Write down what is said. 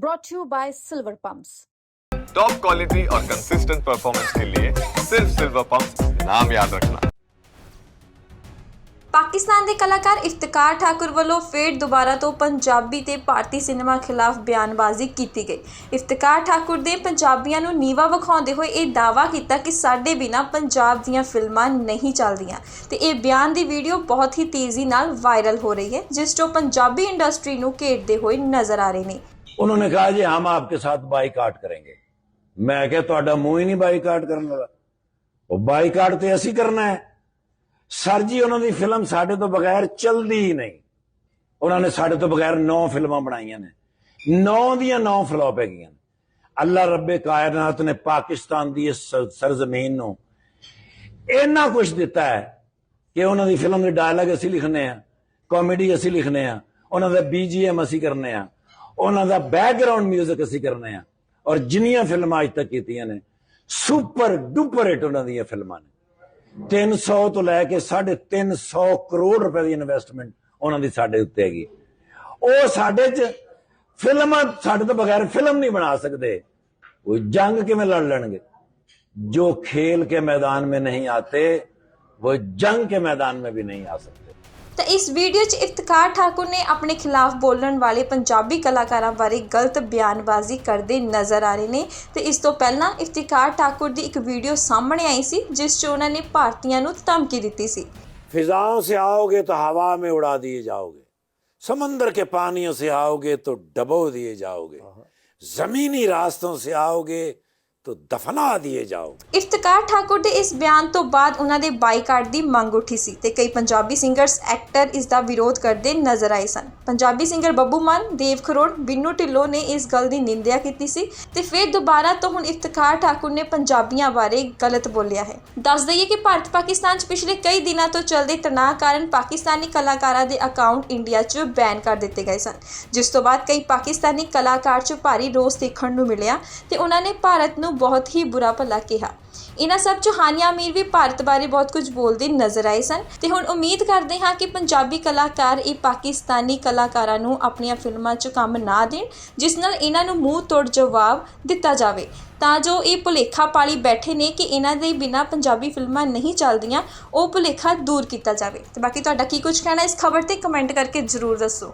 brought to you by Silver Pumps. Top quality और consistent performance के लिए सिर्फ सिल्वर पंप नाम याद रखना ਪਾਕਿਸਤਾਨ ਦੇ ਕਲਾਕਾਰ ਇਫਤਕਾਰ ਠਾਕੁਰ ਵੱਲੋਂ ਫੇਰ ਦੁਬਾਰਾ ਤੋਂ ਪੰਜਾਬੀ ਤੇ ਭਾਰਤੀ ਸਿਨੇਮਾ ਖਿਲਾਫ ਬਿਆਨਬਾਜ਼ੀ ਕੀਤੀ ਗਈ ਇਫਤਕਾਰ ਠਾਕੁਰ ਦੇ ਪੰਜਾਬੀਆਂ ਨੂੰ ਨੀਵਾ ਵਿਖਾਉਂਦੇ ਹੋਏ ਇਹ ਦਾਅਵਾ ਕੀਤਾ ਕਿ ਸਾਡੇ ਬਿਨਾ ਪੰਜਾਬ ਦੀਆਂ ਫਿਲਮਾਂ ਨਹੀਂ ਚੱਲਦੀਆਂ ਤੇ ਇਹ ਬਿਆਨ ਦੀ ਵੀਡੀਓ ਬਹੁਤ ਹੀ ਤੇਜ਼ੀ ਨਾਲ ਵਾਇਰਲ ਹੋ ਰਹੀ ਹੈ ਜਿਸ 'ਚੋਂ ਪੰਜਾਬੀ ਇੰਡਸਟਰੀ ਨੂੰ ਘੇਰਦੇ ਹੋਏ ਨਜ਼ਰ ਆ ਰਹੇ ਨੇ उन्होंने कहा जी हम आपके साथ बाईकाट करेंगे मैं क्या तो मुँह ही नहीं बाईकाट करने वाला वो बाईकाट तो ऐसी करना है ਸਰ ਜੀ ਉਹਨਾਂ ਦੀ ਫਿਲਮ ਸਾਡੇ ਤੋਂ ਬਗੈਰ ਚੱਲਦੀ ਹੀ ਨਹੀਂ ਉਹਨਾਂ ਨੇ ਸਾਡੇ ਤੋਂ ਬਗੈਰ 9 ਫਿਲਮਾਂ ਬਣਾਈਆਂ ਨੇ 9 ਦੀਆਂ 9 ਫਲॉप ਹੈਗੀਆਂ ਅੱਲਾ ਰੱਬੇ ਕਾਇਨਾਤ ਨੇ ਪਾਕਿਸਤਾਨ ਦੀ ਇਸ ਸਰਜ਼ਮੀਨ ਨੂੰ ਇੰਨਾ ਕੁਝ ਦਿੱਤਾ ਹੈ ਕਿ ਉਹਨਾਂ ਦੀ ਫਿਲਮ ਦੇ ਡਾਇਲੌਗ ਅਸੀਂ ਲਿਖਨੇ ਆ ਕਾਮੇਡੀ ਅਸੀਂ ਲਿਖਨੇ ਆ ਉਹਨਾਂ ਦਾ ਬੀਜੀਐਮ ਅਸੀਂ ਕਰਨੇ ਆ ਉਹਨਾਂ ਦਾ ਬੈਕਗ੍ਰਾਉਂਡ 뮤직 ਅਸੀਂ ਕਰਨੇ ਆ ਔਰ ਜਿੰਨੀਆਂ ਫਿਲਮਾਂ ਅੱਜ ਤੱਕ ਕੀਤੀਆਂ ਨੇ ਸੁਪਰ ਡੁਪਰ ਹਿੱਟ ਉਹਨਾਂ ਦੀਆਂ ਫਿਲਮਾਂ ਨੇ 300 ਤੋਂ ਲੈ ਕੇ 350 ਕਰੋੜ ਰੁਪਏ ਦੀ ਇਨਵੈਸਟਮੈਂਟ ਉਹਨਾਂ ਦੀ ਸਾਡੇ ਉੱਤੇ ਹੈਗੀ ਉਹ ਸਾਡੇ 'ਚ ਫਿਲਮਾਂ ਸਾਡੇ ਤੋਂ ਬਗੈਰ ਫਿਲਮ ਨਹੀਂ ਬਣਾ ਸਕਦੇ ਉਹ ਜੰਗ ਕਿਵੇਂ ਲੜ ਲੈਣਗੇ जो खेल के मैदान में नहीं आते वो जंग के मैदान में भी नहीं आ सकते ਤਾਂ ਇਸ ਵੀਡੀਓ 'ਚ ਇਫਤਕਾਰ ਠਾਕੁਰ ਨੇ ਆਪਣੇ ਖਿਲਾਫ ਬੋਲਣ ਵਾਲੇ ਪੰਜਾਬੀ ਕਲਾਕਾਰਾਂ ਬਾਰੇ ਗਲਤ ਬਿਆਨਬਾਜ਼ੀ ਕਰਦੇ ਨਜ਼ਰ ਆ ਰਹੇ ਨੇ ਤੇ ਇਸ ਤੋਂ ਪਹਿਲਾਂ ਇਫਤਕਾਰ ਠਾਕੁਰ ਦੀ ਇੱਕ ਵੀਡੀਓ ਸਾਹਮਣੇ ਆਈ ਸੀ ਜਿਸ 'ਚ ਉਹਨਾਂ ਨੇ ਭਾਰਤੀਆਂ ਨੂੰ ਧਮਕੀ ਦਿੱਤੀ ਸੀ फिजाओं से आओगे तो हवा में उड़ा दिए जाओगे समंदर के पानियों से आओगे तो डबो दिए जाओगे जमीनी रास्तों से आओगे ਤੋ ਦਫਨਾ ਦਿਏ ਜਾਓ। ਇਫਤਕਾਰ ਠਾਕੁਰ ਦੇ ਇਸ ਬਿਆਨ ਤੋਂ ਬਾਅਦ ਉਹਨਾਂ ਦੇ ਬਾਈਕਾਟ ਦੀ ਮੰਗ ਉੱਠੀ ਸੀ ਤੇ ਕਈ ਪੰਜਾਬੀ ਸਿੰਗਰਸ, ਐਕਟਰ ਇਸ ਦਾ ਵਿਰੋਧ ਕਰਦੇ ਨਜ਼ਰ ਆਏ ਸਨ। ਪੰਜਾਬੀ ਸਿੰਗਰ ਬੱਬੂ ਮਾਨ, ਦੇਵ ਖਰੋੜ, ਬਿੰਨੂ ਢਿੱਲੋਂ ਨੇ ਇਸ ਗੱਲ ਦੀ ਨਿੰਦਿਆ ਕੀਤੀ ਸੀ ਤੇ ਫਿਰ ਦੁਬਾਰਾ ਤੋਂ ਹੁਣ ਇਫਤਕਾਰ ਠਾਕੁਰ ਨੇ ਪੰਜਾਬੀਆਂ ਬਾਰੇ ਗਲਤ ਬੋਲਿਆ ਹੈ। ਦੱਸ ਦਈਏ ਕਿ ਭਾਰਤ ਪਾਕਿਸਤਾਨ 'ਚ ਪਿਛਲੇ ਕਈ ਦਿਨਾਂ ਤੋਂ ਚੱਲਦੇ ਤਣਾਅ ਕਾਰਨ ਪਾਕਿਸਤਾਨੀ ਕਲਾਕਾਰਾਂ ਦੇ ਅਕਾਊਂਟ ਇੰਡੀਆ 'ਚ ਬੈਨ ਕਰ ਦਿੱਤੇ ਗਏ ਸਨ। ਜਿਸ ਤੋਂ ਬਾਅਦ ਕਈ ਪਾਕਿਸਤਾਨੀ ਕਲਾਕਾਰ 'ਚ ਭਾਰੀ ਰੋਸ ਦੇਖਣ ਨੂੰ ਮਿਲਿਆ ਤੇ ਉਹਨਾਂ ਨੇ ਭਾਰਤ ਨੂੰ ਨੂੰ ਬਹੁਤ ਹੀ ਬੁਰਾ ਭਲਾ ਕਿਹਾ। ਇਹਨਾਂ ਸਭ ਚ ਹਾਨੀਆ ਅਮੀਰ ਵੀ ਭਾਰਤ ਬਾਰੇ ਬਹੁਤ ਕੁਝ ਬੋਲਦੇ ਨਜ਼ਰ ਆਏ ਸਨ ਤੇ ਹੁਣ ਉਮੀਦ ਕਰਦੇ ਹਾਂ ਕਿ ਪੰਜਾਬੀ ਕਲਾਕਾਰ ਇਹ ਪਾਕਿਸਤਾਨੀ ਕਲਾਕਾਰਾਂ ਨੂੰ ਆਪਣੀਆਂ ਫਿਲਮਾਂ 'ਚ ਕੰਮ ਨਾ ਦੇਣ, ਜਿਸ ਨਾਲ ਇਹਨਾਂ ਨੂੰ ਮੂੰਹ ਤੋੜ ਜਵਾਬ ਦਿੱਤਾ ਜਾਵੇ। ਤਾਂ ਜੋ ਇਹ ਭੁਲੇਖਾ ਪਾਲੀ ਬੈਠੇ ਨੇ ਕਿ ਇਹਨਾਂ ਦੇ ਬਿਨਾ ਪੰਜਾਬੀ ਫਿਲਮਾਂ ਨਹੀਂ ਚੱਲਦੀਆਂ, ਉਹ ਭੁਲੇਖਾ ਦੂਰ ਕੀਤਾ ਜਾਵੇ। ਤੇ ਬਾਕੀ ਤੁਹਾਡਾ ਕੀ ਕੁਝ ਕਹਿਣਾ ਇਸ ਖਬਰ ਤੇ ਕਮੈਂਟ ਕਰਕੇ ਜ਼ਰੂਰ ਦੱਸੋ।